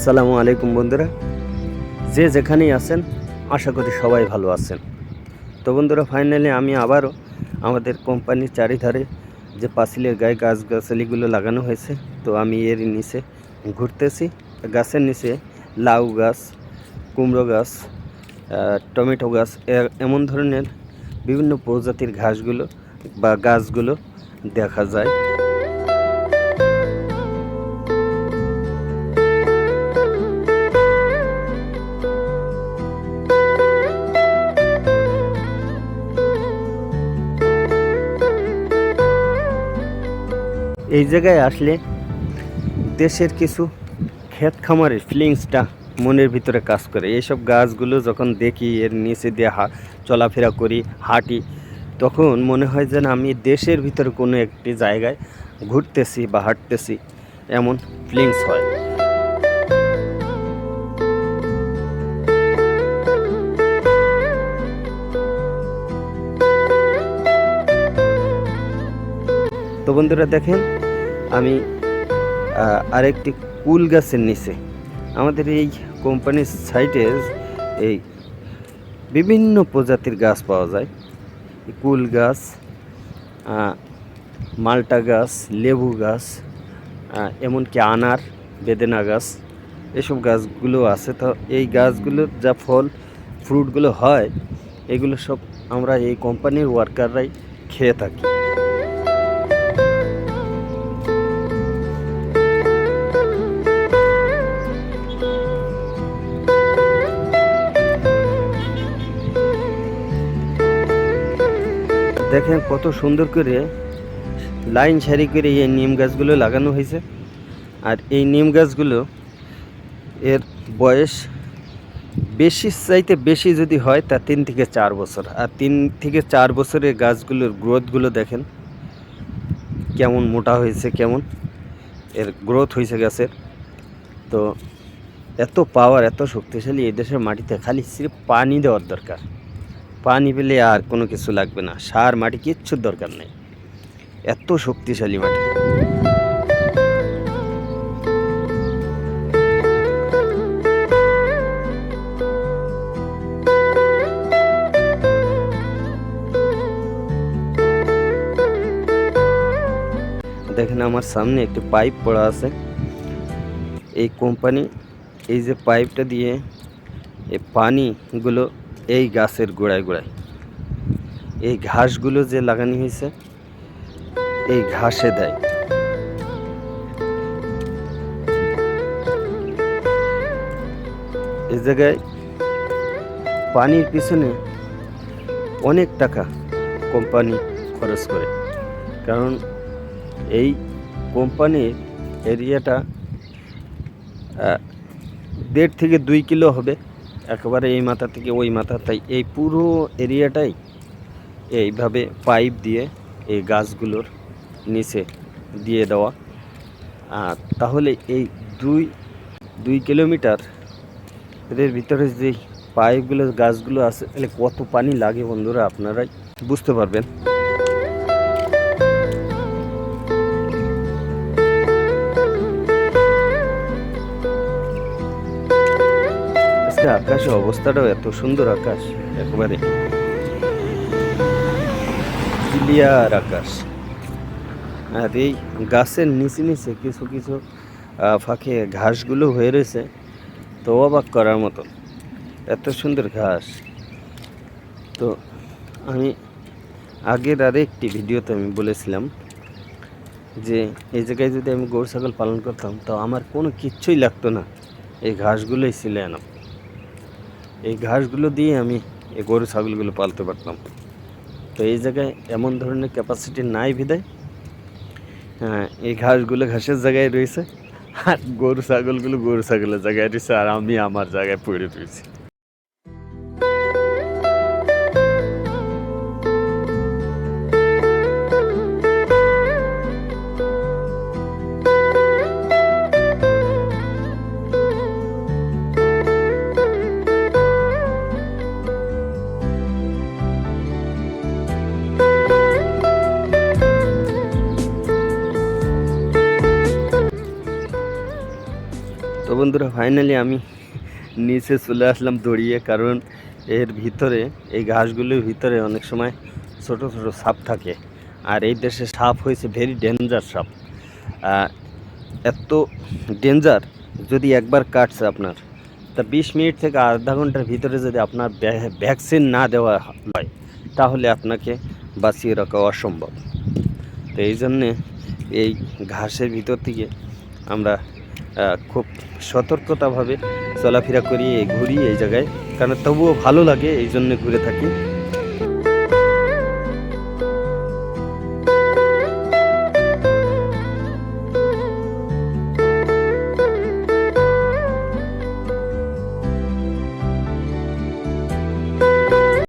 আসসালামু আলাইকুম বন্ধুরা। যে যেখানেই আছেন, আশা করি সবাই ভালো আছেন। তো বন্ধুরা ফাইনালি আমি আবারও আমাদের কোম্পানির চারিধারে যে পাঁচিলের গায়ে গাছ গাছালিগুলো লাগানো হয়েছে, তো আমি এর নিচে ঘুরতেছি। গাছের নিচে লাউ গাছ, কুমড়ো গাছ টমেটো গাছ এমন ধরনের বিভিন্ন প্রজাতির ঘাসগুলো বা গাছগুলো দেখা যায়। এই জায়গায় আসলে দেশের কিছু ক্ষেত খামারের ফিলিংসটা মনের ভিতরে কাজ করে। এইসব গাছগুলো যখন দেখি, এর নিচে দিয়ে হা, চলাফেরা করি, হাঁটি, তখন মনে হয় যেন আমি দেশের ভিতরে কোনো একটি জায়গায় ঘুরতেছি বা হাঁটতেছি, এমন ফিলিংস হয়। তো বন্ধুরা দেখেন আমি আরেকটি কুল গাছের নিচে। আমাদের এই কোম্পানির সাইটে এই বিভিন্ন প্রজাতির গাছ পাওয়া যায়। কুল গাছ মাল্টা গাছ, লেবু গাছ এমনকি আনার, বেদেনা গাছ, এসব গাছগুলো আছে। তো এই গাছগুলোর যা ফল, ফ্রুটগুলো হয়, এগুলো সব আমরা এই কোম্পানির ওয়ার্কাররাই খেয়ে থাকি। দেখেন কত সুন্দর করে লাইন সারি করে এই নিম গাছগুলো লাগানো হয়েছে। আর এই নিম গাছগুলো এর বয়স বেশি, চাইতে বেশি যদি হয় তা তিন থেকে চার বছর। আর তিন থেকে চার বছরের গাছগুলোর গ্রোথগুলো দেখেন কেমন মোটা হয়েছে, কেমন এর গ্রোথ হয়েছে গাছের। তো এত পাওয়ার, এত শক্তিশালী এই দেশের মাটিতে খালি সির্ফ পানি দেওয়ার দরকার। পানি পেলে আর কোনো কিছু লাগবে না। সার, মাটি, কিচ্ছুর দরকার নেই। এত শক্তিশালী মাটি। দেখেন আমার সামনে একটি পাইপ পড়া আছে। এই কোম্পানি এই যে পাইপটা দিয়ে এই পানিগুলো এই গাছের গোড়ায় গোড়ায়। এই ঘাসগুলো যে লাগানো হয়েছে, এই ঘাসে দেয়। এই জায়গায় পানির পিছনে অনেক টাকা কোম্পানি খরচ করে। কারণ এই কোম্পানির এরিয়াটা দেড় থেকে দুই কিলো হবে। একেবারে এই মাথা থেকে ওই মাথা, তাই এই পুরো এরিয়াটাই এইভাবে পাইপ দিয়ে এই গাছগুলোর নিচে দিয়ে দেওয়া। আর তাহলে এই দুই দুই কিলোমিটার এদের ভিতরে যে পাইপগুলো, গাছগুলো আছে, তাহলে কত পানি লাগে বন্ধুরা আপনারাই বুঝতে পারবেন। আজকে আকাশের অবস্থাটাও এত সুন্দর আকাশ। একেবারে ক্লিয়ার আকাশ। আর এই গাছের নিচে নিচে কিছু কিছু ফাঁকে ঘাসগুলো হয়ে রয়েছে। তো অবাক করার মতো। এত সুন্দর ঘাস। তো আমি আগের আরেকটি ভিডিওতে আমি বলেছিলাম যে, এই জায়গায় যদি আমি গরু ছাগল পালন করতাম, তো আমার কোনো কিচ্ছুই লাগতো না। এই ঘাসগুলোই ছিল এনাম। এই ঘাসগুলো দিয়ে আমি এই গরু ছাগলগুলো পালতে পারতাম। তো এই জায়গায় এমন ধরনের ক্যাপাসিটি নাই বিদায় হ্যাঁ এই ঘাসগুলো ঘাসের জায়গায় রয়েছে আর গরু ছাগলগুলো গরু ছাগলের জায়গায় রয়েছে আর আমি আমার জায়গায় পড়ে রয়েছি। বন্ধুরা ফাইনালি আমি নিচে চলে আসলাম দড়িয়ে, কারণ এর ভিতরে, এই ঘাসগুলির ভিতরে অনেক সময় ছোট ছোট সাপ থাকে। আর এই দেশে সাপ হয়েছে ভেরি ডেঞ্জার সাপ। এত ডেঞ্জার যদি একবার কাটছে আপনার, তা বিশ মিনিট থেকে আধা ঘণ্টার ভিতরে যদি আপনার ভ্যা- ভ্যাকসিন না দেওয়া হয়, তাহলে আপনাকে বাঁচিয়ে রাখা অসম্ভব। তো এই জন্যে এই ঘাসের ভিতর থেকে আমরা খুব সতর্কতাভাবে চলাফেরা করি ঘুরি এই জায়গায়, কারণ তবুও ভালো লাগে এই জন্য ঘুরে থাকি।